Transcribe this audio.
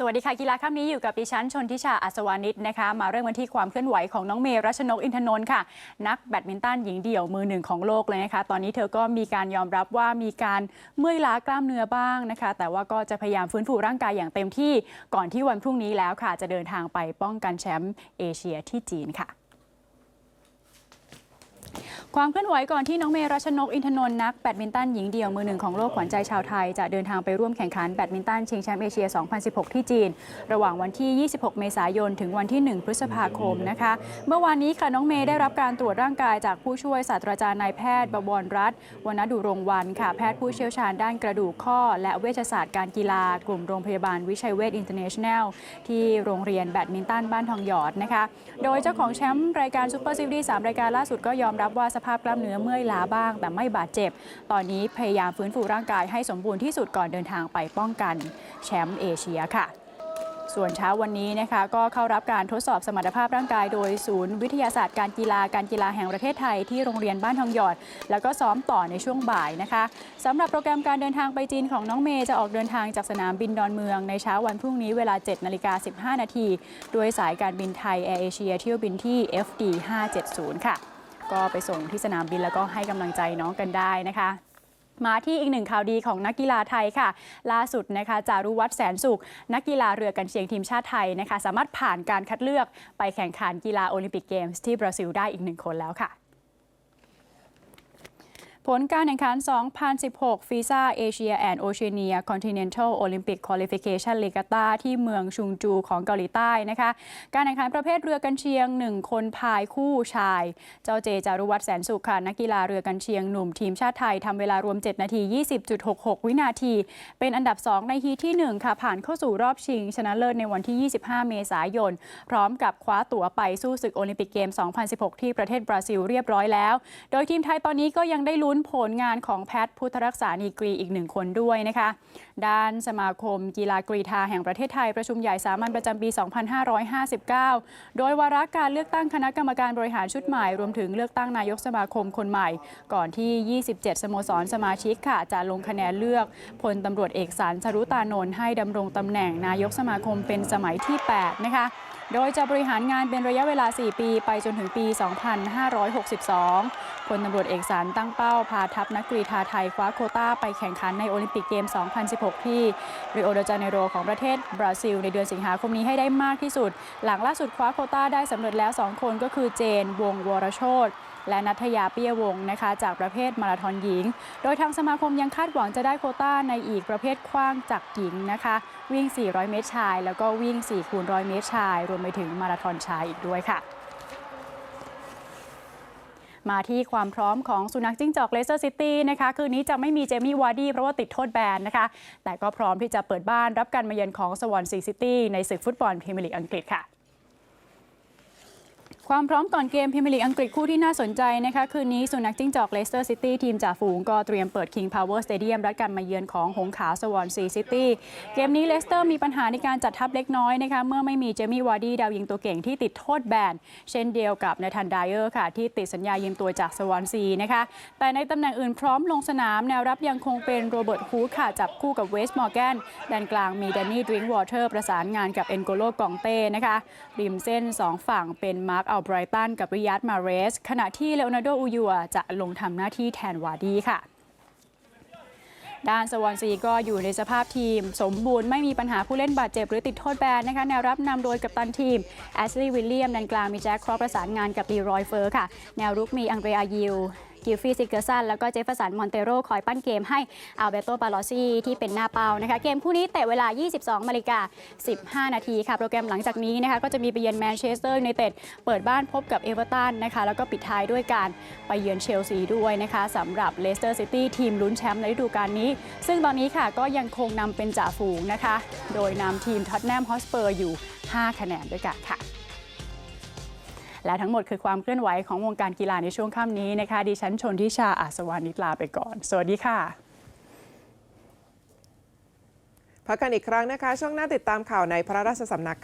สวัสดีค่ะกีฬาค่ำนี้อยู่กับดิฉันชนทิชาอัศวานิชนะคะ มาเริ่มกันที่ความเคลื่อนไหวของน้องเมย์รัชนกอินทนนท์ค่ะ นักแบดมินตันหญิงเดี่ยวมือหนึ่งของโลกเลยนะคะ ตอนนี้เธอก็มีการยอมรับว่ามีการเมื่อยล้ากล้ามเนื้อบ้างนะคะ แต่ว่าก็จะพยายามฟื้นฟูร่างกายอย่างเต็มที่ก่อนที่วันพรุ่งนี้แล้วค่ะ จะเดินทางไปป้องกันแชมป์เอเชียที่จีนค่ะ ความเคลื่อนไหวก่อนที่น้องเมย์รัชนกอินทนนท์นักแบดมินตันหญิงเดี่ยวมือหนึ่งของโลกขวัญใจชาวไทย จะเดินทางไปร่วมแข่งขันแบดมินตันชิงแชมป์เอเชีย 2016 ที่จีน ระหว่างวันที่ 26 เมษายน ถึงวันที่ 1 พฤษภาคมนะคะ เมื่อวานนี้ค่ะน้องเมย์ได้รับการตรวจร่างกายจากผู้ช่วยศาสตราจารย์นายแพทย์บวรรัตน์วณดุรงวันค่ะแพทย์ผู้เชี่ยวชาญด้านกระดูกข้อ และเวชศาสตร์การกีฬากลุ่มโรงพยาบาลวิชัยเวชอินเตอร์เนชั่นแนลที่โรงเรียนแบดมินตันบ้านทองหยอดนะคะ โดยเจ้าของแชมป์รายการซูเปอร์ซีรีส์3รายการล่าสุดก็ยอมรับว่าสภาพกล้ามเนื้อเมื่อยล้าบ้าง แต่ไม่บาดเจ็บ ตอนนี้พยายามฟื้นฟูร่างกายให้สมบูรณ์ที่สุดก่อนเดินทางไปป้องกันแชมป์เอเชียค่ะส่วนเช้าวันนี้นะคะก็เข้ารับการทดสอบสมรรถภาพร่างกายโดยศูนย์วิทยาศาสตร์การกีฬาการกีฬาแห่งประเทศไทยที่โรงเรียนบ้านทองหยอด แล้วก็ซ้อมต่อในช่วงบ่ายนะคะสำหรับโปรแกรมการเดินทางไปจีนของน้องเมย์จะออกเดินทางจากสนามบินดอนเมืองในเช้าวันพรุ่งนี้เวลา7นาฬิกา15 นาทีโดยสายการบินไทยแอร์เอเชียเที่ยวบินที่ FD 570 ค่ะ ก็ไปส่งที่สนามบินแล้วก็ให้กำลังใจน้องกันได้นะคะมาที่อีกหนึ่งข่าวดีของนักกีฬาไทยค่ะ ล่าสุดนะคะจารุวัฒน์แสนสุข นักกีฬาเรือกันเชียงทีมชาติไทยนะคะ สามารถผ่านการคัดเลือกไปแข่งขันกีฬาโอลิมปิกเกมส์ที่บราซิลได้อีกหนึ่งคนแล้วค่ะ ผลการแข่งขัน 2016 ฟีซ่าเอเชียแอนด์โอเชียเนียคอนติเนนทัลโอลิมปิกคอลิฟิเคชันเลกาตาที่เมืองชุงจูของเกาหลีใต้นะคะ การแข่งขันประเภทเรือกันเชียง 1 คนพายคู่ชาย เจ้าเจจารุวัฒน์แสนสุขค่ะนักกีฬาเรือกันเชียงหนุ่มทีมชาติไทยทำเวลารวม 7 นาที 20.66 วินาที เป็นอันดับ 2 ในฮีทที่ 1 ค่ะ ผ่านเข้าสู่รอบชิง ชนะเลิศในวันที่ 25 เมษายน พร้อมกับคว้าตั๋วไปสู้ศึกโอลิมปิกเกม 2016 ที่ประเทศบราซิลเรียบร้อยแล้ว โดยทีมไทยตอนนี้ก็ยังได้ลุ้นผลงานของแพทย์พุทธรักษานีกรีอีกหนึ่งคนด้วยนะคะ ด้านสมาคมกีฬากรีฑาแห่งประเทศไทยประชุมใหญ่สามัญประจำปี 2559 โดยวาระการเลือกตั้งคณะกรรมการบริหารชุดใหม่ รวมถึงเลือกตั้งนายกสมาคมคนใหม่ ก่อนที่ 27 สโมสรสมาชิกค่ะ จะลงคะแนนเลือกพลตำรวจเอกสารสรุตานนท์ให้ดำรงตำแหน่งนายกสมาคมเป็นสมัยที่ 8 นะคะ โดยจะบริหารงานเป็นระยะเวลา 4 ปีไปจนถึงปี 2562พลตำรวจเอกสารตั้งเป้า พาทัพนักกรีฑาไทยคว้าโคต้าไปแข่งขันในโอลิมปิกเกม 2016 ที่ริโอเดจาเนโรของประเทศบราซิล ในเดือนสิงหาคมนี้ให้ได้มากที่สุด หลังล่าสุดคว้าโคต้าได้สำเร็จแล้ว 2 คนก็คือเจน วงวรโชต และนัทยาเปียวงนะคะ จากประเภทมาราธอนหญิง โดยทางสมาคมยังคาดหวังจะได้โคต้าในอีกประเภทคว้างจากหญิงนะคะ วิ่ง 400 เมตรชาย แล้วก็วิ่ง4คูณ100 เมตรชาย รวมไปถึงมาราธอนชายอีกด้วยค่ะมาที่ความพร้อมของสุนัขจิ้งจอกเลสเตอร์ซิตี้นะคะ คืนนี้จะไม่มีเจมี่วาร์ดี้เพราะว่าติดโทษแบนนะคะ แต่ก็พร้อมที่จะเปิดบ้านรับการมาเยือนของสวอนซีซิตี้ในศึกฟุตบอลพรีเมียร์ลีกอังกฤษค่ะ ความพร้อมก่อนเกมพรีเมียร์ลีอังกฤษคู่ที่น่าสนใจนะคะ คืนนี้สุนัขจิ้งจอกเลสเตอร์ซิตี้ทีมจ่าฝูงก็เตรียมเปิด King Power Stadium รับการมาเยือนของหงขาสวอนซีซิตี้เกมนี้เลสเตอร์มีปัญหาในการจัดทัพเล็กน้อยนะคะเมื่อไม่มีเจมี่วาร์ดี้ดาวยิงตัวเก่งที่ติดโทษแบน เช่นเดียวกับนธานไดเออร์ค่ะ ที่ติดสัญญายืมตัวจากสวอนซีนะคะแต่ในตำแหน่งอื่นพร้อมลงสนามแนวรับยังคงเป็นโรเบิร์ตฮูค่ะจับคู่กับเวสต์มอร์แกนแดนกลางมีแดนนี่ดริงวอเตอร์ประสานงานกับเอนโกโลกองเต้นะคะริมเส้น 2 ฝั่งเป็นมาร์คอัลไบรตันกับริยัตมาเรส ขณะที่เลโอนาร์โดอูยัวจะลงทำหน้าที่แทนวารีค่ะด้านสวอนซีก็อยู่ในสภาพทีม สมบูรณ์ไม่มีปัญหาผู้เล่นบาดเจ็บหรือติดโทษแบนนะคะแนวรับนำโดยกัปตันทีมแอชลีย์วิลเลียมแดนกลางมีแจ็คครอปประสานงานกับลีรอยเฟอร์ค่ะ แนวรุกมีอังเดรียยิล กิลฟี่ซิกเกอร์สันแล้วก็เจฟเฟอร์สันมอนเตโรคอยปั้นเกมให้อัลเบโตปาลอซี่ที่เป็นหน้าเป้านะคะเกมคู่นี้เตะเวลา 22นาฬิกา15 นาทีค่ะ โปรแกรมหลังจากนี้นะคะก็จะมีไปเยือนแมนเชสเตอร์ยูไนเต็ดเปิดบ้านพบกับเอเวอร์ตันนะคะแล้วก็ปิดท้ายด้วยการไปเยือนเชลซีด้วยนะคะสำหรับเลสเตอร์ซิตี้ทีมลุ้นแชมป์ในฤดูกาลนี้ ซึ่งตอนนี้ค่ะก็ยังคงนำเป็นจ่าฝูงนะคะ โดยนำทีมท็อตแนมฮอสเปอร์อยู่ 5 คะแนนด้วยกันค่ะ และทั้งหมดคือความเคลื่อนไหวของวงการกีฬาในช่วงค่ำนี้นะคะ ดิฉันชนทิชาอาสวานิตลาไปก่อน สวัสดีค่ะ พักกันอีกครั้งนะคะ ช่วงหน้าติดตามข่าวในพระราชสำนัก